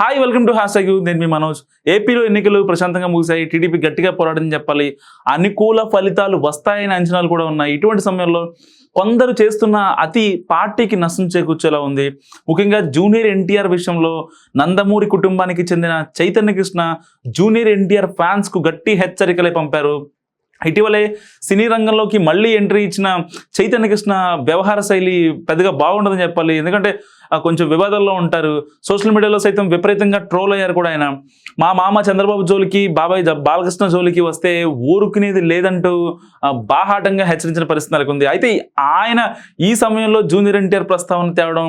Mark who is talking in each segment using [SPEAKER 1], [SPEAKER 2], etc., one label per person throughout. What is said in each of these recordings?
[SPEAKER 1] Hi welcome to hash నేను మీ మనోజ్. ఏపీలో ఎన్నికలు ప్రశాంతంగా ముగిశాయి. టీడీపీ గట్టిగా పోరాటం చెప్పాలి. అనుకూల ఫలితాలు వస్తాయని అంచనాలు కూడా ఉన్నాయి. ఇటువంటి సమయంలో కొందరు చేస్తున్న అతి పార్టీకి నష్టం చేకూర్చేలా ఉంది. ముఖ్యంగా జూనియర్ ఎన్టీఆర్ విషయంలో నందమూరి కుటుంబానికి చెందిన చైతన్య కృష్ణ జూనియర్ ఎన్టీఆర్ ఫ్యాన్స్కు గట్టి హెచ్చరికలే పంపారు. ఇటీవలే సినీ రంగంలోకి మళ్ళీ ఎంట్రీ ఇచ్చిన చైతన్య కృష్ణ వ్యవహార శైలి పెద్దగా బాగుండదని చెప్పాలి. ఎందుకంటే కొంచెం వివాదాల్లో ఉంటారు. సోషల్ మీడియాలో సైతం విపరీతంగా ట్రోల్ అయ్యారు కూడా ఆయన. మా మామ చంద్రబాబు జోలికి బాబాయ్ బాలకృష్ణ జోలికి వస్తే ఊరుకునేది లేదంటూ బాహాటంగా హెచ్చరించిన పరిస్థితి నెలకొంది. అయితే ఆయన ఈ సమయంలో జూనియర్ ఎన్టీఆర్ ప్రస్తావన తేవడం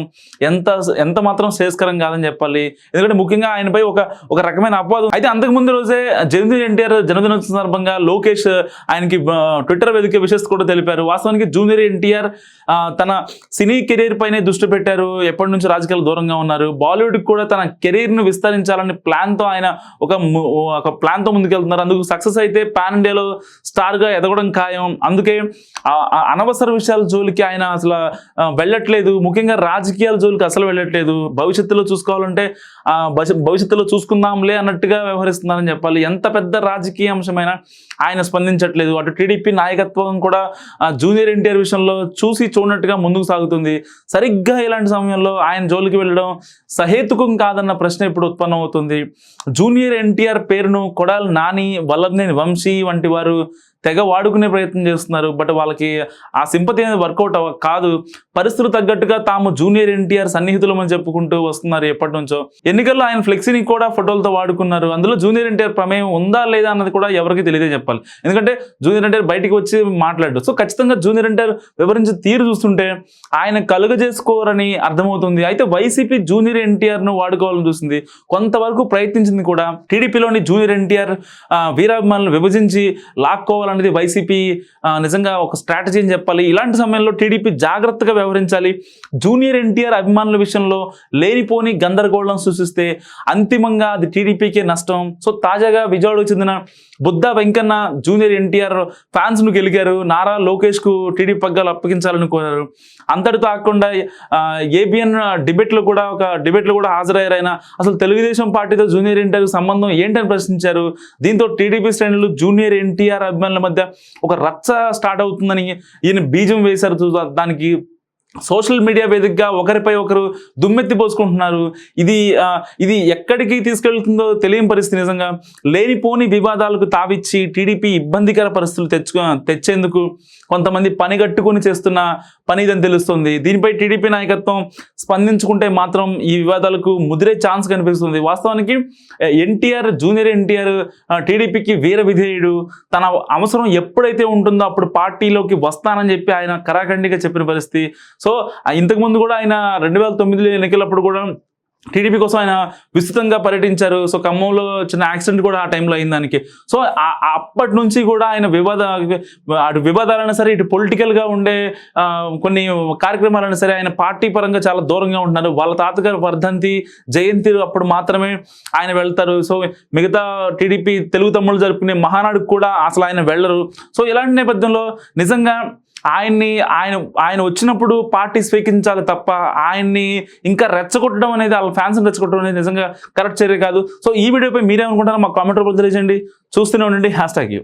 [SPEAKER 1] ఎంత ఎంత మాత్రం శ్రేయస్కరం కాదని చెప్పాలి. ఎందుకంటే ముఖ్యంగా ఆయనపై ఒక ఒక రకమైన అపవాదం. అయితే అంతకు ముందు రోజే జూనియర్ ఎన్టీఆర్ జన్మదిన సందర్భంగా లోకేష్ ఆయనకి ట్విట్టర్ వేదిక విషెస్ కూడా తెలిపారు. వాస్తవానికి జూనియర్ ఎన్టీఆర్ తన సినీ కెరీర్ పైనే దృష్టి పెట్టారు. ఎప్పటి నుంచి రాజకీయాలు దూరంగా ఉన్నారు. బాలీవుడ్ కూడా తన కెరీర్ను విస్తరించాలని ప్లాన్తో ఆయన ఒక ఒక ప్లాన్తో ముందుకెళ్తున్నారు. అందుకు సక్సెస్ అయితే పాన్ ఇండియాలో స్టార్గా ఎదగడం ఖాయం. అందుకే అనవసర విషయాల జోలికి ఆయన అసలు వెళ్ళట్లేదు. ముఖ్యంగా రాజకీయాల జోలికి అసలు వెళ్ళట్లేదు. భవిష్యత్తులో చూసుకోవాలంటే ఆ, భవిష్యత్తులో చూసుకుందాంలే అన్నట్టుగా వ్యవహరిస్తున్నారని చెప్పాలి. ఎంత పెద్ద రాజకీయ అంశమైనా ఆయన స్పందించట్లేదు. అటు టీడీపీ నాయకత్వం కూడా జూనియర్ ఎన్టీఆర్ విషయంలో చూసి చూడనట్టుగా ముందుకు సాగుతుంది. సరిగ్గా ఇలాంటి సమయంలో ఆయన జోలికి వెళ్ళడం సహేతుకం కాదన్న ప్రశ్న ఇప్పుడు ఉత్పన్నం అవుతుంది జూనియర్ ఎన్టీఆర్ పేరును కొడాలి నాని వల్లభనేని వంశీ వంటి వారు తెగ వాడుకునే ప్రయత్నం చేస్తున్నారు. బట్ వాళ్ళకి ఆ సింపతి అనేది వర్కౌట్ అవ్వ కాదు. పరిస్థితులు తగ్గట్టుగా తాము జూనియర్ ఎన్టీఆర్ సన్నిహితులమని చెప్పుకుంటూ వస్తున్నారు ఎప్పటి నుంచో ఎన్నికల్లో ఆయన ఫ్లెక్సీని కూడా ఫోటోలతో వాడుకున్నారు. అందులో జూనియర్ ఎన్టీఆర్ ప్రమేయం ఉందా లేదా అన్నది కూడా ఎవరికి తెలియదే చెప్పాలి. ఎందుకంటే జూనియర్ ఎన్టీఆర్ బయటికి వచ్చి మాట్లాడు. సో ఖచ్చితంగా జూనియర్ ఎన్టీఆర్ వివరించి తీరు చూస్తుంటే ఆయన కలుగజేసుకోరని అర్థమవుతుంది. అయితే వైసీపీ జూనియర్ ఎన్టీఆర్ను వాడుకోవాలని చూసింది. కొంతవరకు ప్రయత్నించింది కూడా టీడీపీలోని జూనియర్ ఎన్టీఆర్ వీరాభిమానులను విభజించి లాక్కోవాలనేది వైసీపీ నిజంగా ఒక స్ట్రాటజీ అని చెప్పాలి. ఇలాంటి సమయంలో టీడీపీ జాగ్రత్తగా వ్యవహరించాలి. జూనియర్ ఎన్టీఆర్ అభిమానుల విషయంలో లేనిపోని గందరగోళం సూచిస్తే అంతిమంగా అది టీడీపీకే నష్టం. సో తాజాగా విజయవాడకు చెందిన బుద్ధ వెంకన్న జూనియర్ ఎన్టీఆర్ ఫ్యాన్స్ను గెలిగారు. నారా లోకేష్కు టీడీపీ పగ్గాలు అప్పగించాలని కోరారు. అంతటితో కాకుండా ఏబిఎన్ డిబేట్ కూడా ఒక డిబేట్లో కూడా హాజరయ్యారు ఆయన అసలు తెలుగుదేశం పార్టీతో జూనియర్ ఎన్టీఆర్ సంబంధం ఏంటని ప్రశ్నించారు? దీంతో టీడీపీ శ్రేణులు జూనియర్ ఎన్టీఆర్ అభిమానుల మధ్య ఒక రచ్చ స్టార్ట్ అవుతుందని ఈయన బీజం వేశారు దానికి సోషల్ మీడియా వేదికగా ఒకరిపై ఒకరు దుమ్మెత్తి పోసుకుంటున్నారు. ఇది ఇది ఎక్కడికి తీసుకెళ్తుందో తెలియని పరిస్థితి నిజంగా. లేనిపోని వివాదాలకు తావిచ్చి టీడీపీ ఇబ్బందికర పరిస్థితులు తెచ్చుకు తెచ్చేందుకు కొంతమంది పనిగట్టుకుని చేస్తున్న పని ఇదని తెలుస్తుంది. దీనిపై టీడీపీ నాయకత్వం స్పందించుకుంటే మాత్రం ఈ వివాదాలకు ముదిరే ఛాన్స్ కనిపిస్తుంది. వాస్తవానికి ఎన్టీఆర్ జూనియర్ ఎన్టీఆర్ టీడీపీకి వీర విధేయుడు. తన అవసరం ఎప్పుడైతే ఉంటుందో అప్పుడు పార్టీలోకి వస్తానని చెప్పి ఆయన కరాఖండిగా చెప్పిన పరిస్థితి. సో ఆ ఇంతకుముందు కూడా ఆయన రెండు వేల తొమ్మిదిలో ఎన్నికలప్పుడు కూడా టీడీపీ కోసం ఆయన విస్తృతంగా పర్యటించారు. సో ఖమ్మంలో చిన్న యాక్సిడెంట్ కూడా ఆ టైంలో అయింది దానికి సో అప్పటి నుంచి కూడా ఆయన వివాద అటు వివాదాలైనా సరే ఇటు పొలిటికల్గా ఉండే కొన్ని కార్యక్రమాలైనా సరే ఆయన పార్టీ పరంగా చాలా దూరంగా ఉంటున్నారు. వాళ్ళ తాతగారు వర్ధంతి జయంతి అప్పుడు మాత్రమే ఆయన వెళ్తారు. సో మిగతా టీడీపీ తెలుగు తమ్ముళ్ళు జరుపుకునే మహానాడుకు కూడా అసలు ఆయన వెళ్ళరు. సో ఇలాంటి నేపథ్యంలో నిజంగా ఆయన్ని ఆయన ఆయన వచ్చినప్పుడు పార్టీ స్వీకరించాలి తప్ప ఆయన్ని ఇంకా రెచ్చగొట్టడం అనేది వాళ్ళ ఫ్యాన్స్ని రెచ్చగొట్టడం అనేది నిజంగా కరెక్ట్ చర్య కాదు. సో ఈ వీడియోపై మీరేమనుకుంటారో మా కామెంట్ రూపంలో తెలియజేయండి. చూస్తూనే ఉండండి. Hashtag U.